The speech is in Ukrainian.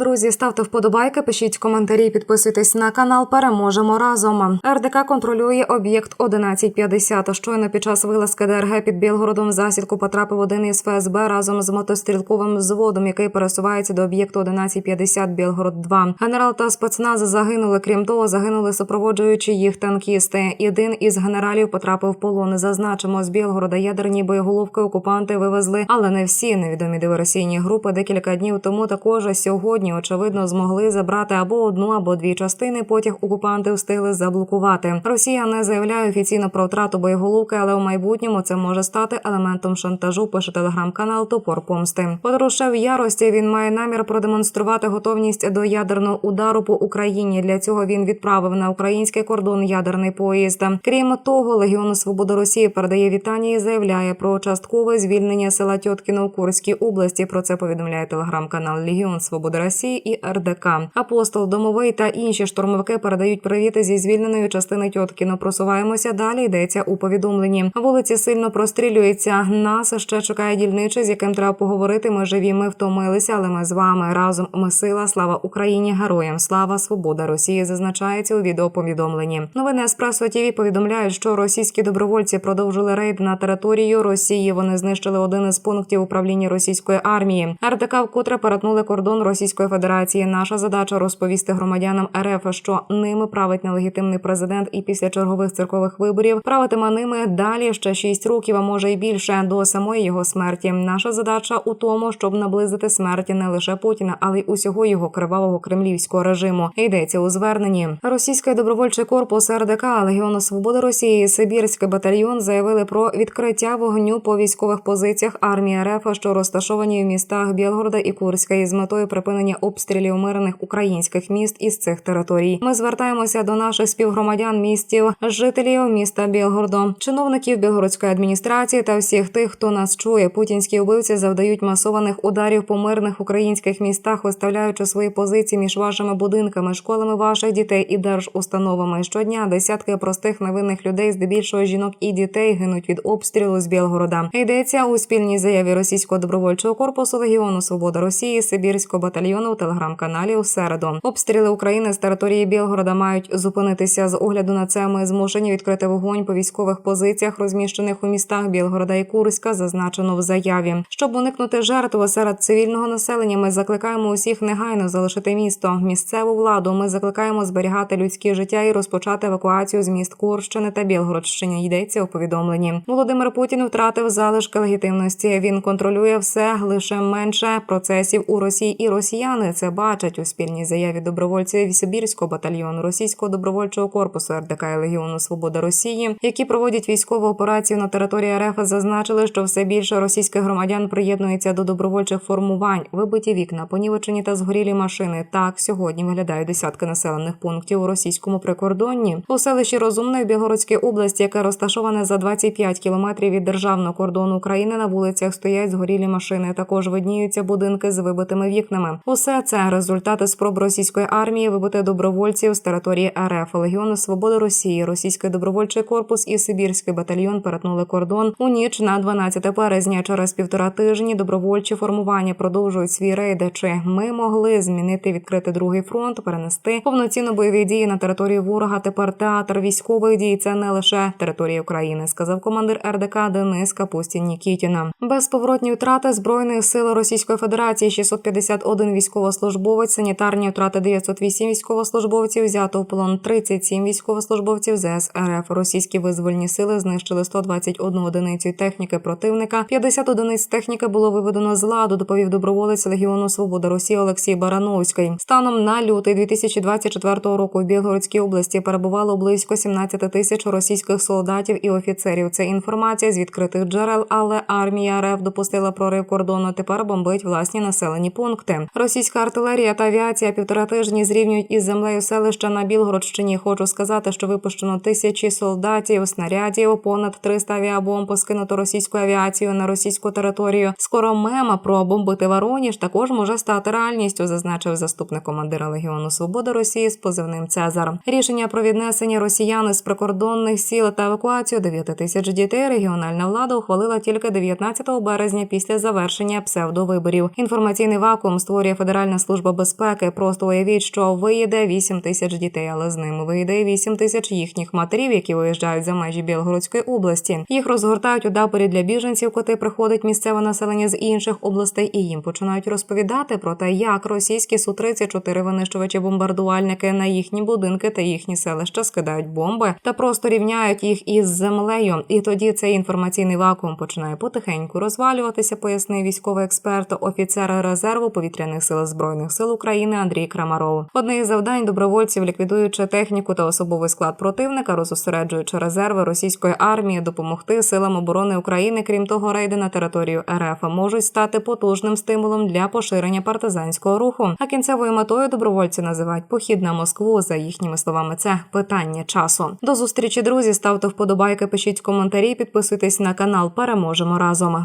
Друзі, ставте вподобайки, пишіть коментарі, підписуйтесь на канал. Переможемо разом. РДК контролює об'єкт 1150. Щойно під час вилазки ДРГ під Білгородом засідку потрапив один із ФСБ разом з мотострілковим взводом, який пересувається до об'єкту 1150 Білгород 2 Генерал та спецназ загинули. Крім того, загинули супроводжуючи їх танкісти. Один із генералів потрапив в полон. Зазначимо з Білгорода ядерні боєголовки окупанти вивезли, але не всі невідомі диверсійні групи декілька днів тому також сьогодні, очевидно, змогли забрати або одну, або дві частини. Потяг окупанти встигли заблокувати. Росія не заявляє офіційно про втрату боєголовки, але у майбутньому це може стати елементом шантажу. Пише телеграм-канал Топор Помсти. Подорожчав ярості. Він має намір продемонструвати готовність до ядерного удару по Україні. Для цього він відправив на український кордон ядерний поїзд. Крім того, Легіон Свободи Росії передає вітання і заявляє про часткове звільнення села Тьоткіно у Курській області. Про це повідомляє телеграм-канал Легіон Свободи Росії і РДК. Апостол Домовий та інші штурмовики передають привіти зі звільненої частини Тьоткіно. Просуваємося далі. Йдеться у повідомленні. Вулиці сильно прострілюються. Нас ще чекає дільничий, з яким треба поговорити. Ми живі, ми втомилися, але ми з вами разом. Ми сила. Слава Україні! Героям! Слава Свобода Росії! Зазначається у відеоповідомленні. Новини Еспресо ТІВІ повідомляють, що російські добровольці продовжили рейд на територію Росії. Вони знищили один із пунктів управління російської армії. РДК вкотре перетнули кордон Російської Федерації. Наша задача розповісти громадянам РФ, що ними править нелегітимний президент, і після чергових циркових виборів правитиме ними далі ще шість років, а може й більше до самої його смерті. Наша задача у тому, щоб наблизити смерті не лише Путіна, але й усього його кривавого кремлівського режиму. Йдеться у зверненні. Російський добровольчий корпус РДК Легіону Свободи Росії, Сибірський батальйон заявили про відкриття вогню по військових позиціях армії РФ, що розташовані в містах Білгорода і Курська, із метою припинення обстрілів мирних українських міст із цих територій. Ми звертаємося до наших співгромадян містів, жителів міста Білгороду, чиновників білгородської адміністрації та всіх тих, хто нас чує. Путінські вбивці завдають масованих ударів по мирних українських містах, виставляючи свої позиції між вашими будинками, школами ваших дітей і держустановами. Щодня десятки простих невинних людей, здебільшого жінок і дітей, гинуть від обстрілу з Білгорода. Йдеться у спільній заяві російського добровольчого корпусу Легіону Свобода Росії Сибірського батальйону у телеграм-каналі у середу. Обстріли України з території Білгорода мають зупинитися з огляду на це. Ми змушені відкрити вогонь по військових позиціях, розміщених у містах Білгорода і Курська, зазначено в заяві. Щоб уникнути жертв серед цивільного населення, ми закликаємо усіх негайно залишити місто. Місцеву владу ми закликаємо зберігати людське життя і розпочати евакуацію з міст Курщини та Білгородщини. Йдеться у повідомленні. Володимир Путін втратив залишки легітимності. Він контролює все лише менше процесів у Росії, і росіяни це бачать у спільній заяві добровольців Сибірського батальйону російського добровольчого корпусу РДК і Легіону Свобода Росії, які проводять військову операцію на території РФ, зазначили, що все більше російських громадян приєднується до добровольчих формувань, вибиті вікна, понівечені та згорілі машини. Так сьогодні виглядають десятки населених пунктів у російському прикордонні у селищі Розумне в Білгородській області, яке розташоване за 25 кілометрів від державного кордону України. На вулицях стоять згорілі машини. Також видніються будинки з вибитими вікнами. Усе це результати спроб російської армії вибити добровольців з території РФ, Легіону Свободи Росії, Російський добровольчий корпус і Сибірський батальйон перетнули кордон у ніч на 12 березня. Через півтора тижні добровольчі формування продовжують свій рейд. Чи ми могли змінити відкрити другий фронт, перенести повноцінно бойові дії на території ворога? Тепер театр військових дій це не лише територія України, сказав командир РДК Денис Капустін Нікітіна. Безповоротні втрати збройних сил Російської Федерації 651 військовослужбовець, санітарні втрати 908 військовослужбовців, взято в полон 37 військовослужбовців ЗС РФ. Російські визвольні сили знищили 121 одиницю техніки противника. 50 одиниць техніки було виведено з ладу. Доповів доброволець Легіону Свобода Росії Олексій Барановський. Станом на лютий 2024 року в Білгородській області перебувало близько 17 тисяч російських солдатів і офіцерів. Це інформація з відкритих джерел, але армія РФ допустила прорив кордону. Тепер бомбить власні населені пункти. Російська артилерія та авіація півтора тижні зрівнюють із землею селища на Білгородщині. Хочу сказати, що випущено тисячі солдатів, снарядів, понад 300 авіабомб поскинуто російською авіацією на російську територію. Скоро мема про бомбити Вороніж також може стати реальністю, зазначив заступник командира Легіону Свобода Росії з позивним Цезар. Рішення про віднесення росіян з прикордонних сіл та евакуацію 9 тисяч дітей регіональна влада ухвалила тільки 19 березня після завершення псевдовиборів. Інформаційний вакуум створює федерація Федеральна служба безпеки. Просто уявіть, що виїде 8 тисяч дітей, але з ними виїде 8 тисяч їхніх матерів, які виїжджають за межі Білгородської області. Їх розгортають у дапорі для біженців, коли приходить місцеве населення з інших областей, і їм починають розповідати про те, як російські су 34 винищувачі бомбардувальники на їхні будинки та їхні селища скидають бомби та просто рівняють їх із землею. І тоді цей інформаційний вакуум починає потихеньку розвалюватися, пояснив військовий експерт, офіцер резерву повітряних сил збройних сил України Андрій Крамаров. Одне із завдань добровольців, ліквідуючи техніку та особовий склад противника, розосереджуючи резерви російської армії, допомогти силам оборони України. Крім того, рейди на територію РФ можуть стати потужним стимулом для поширення партизанського руху. А кінцевою метою добровольці називають похід на Москву. За їхніми словами, це питання часу. До зустрічі, друзі. Ставте вподобайки, пишіть коментарі, підписуйтесь на канал. Переможемо разом.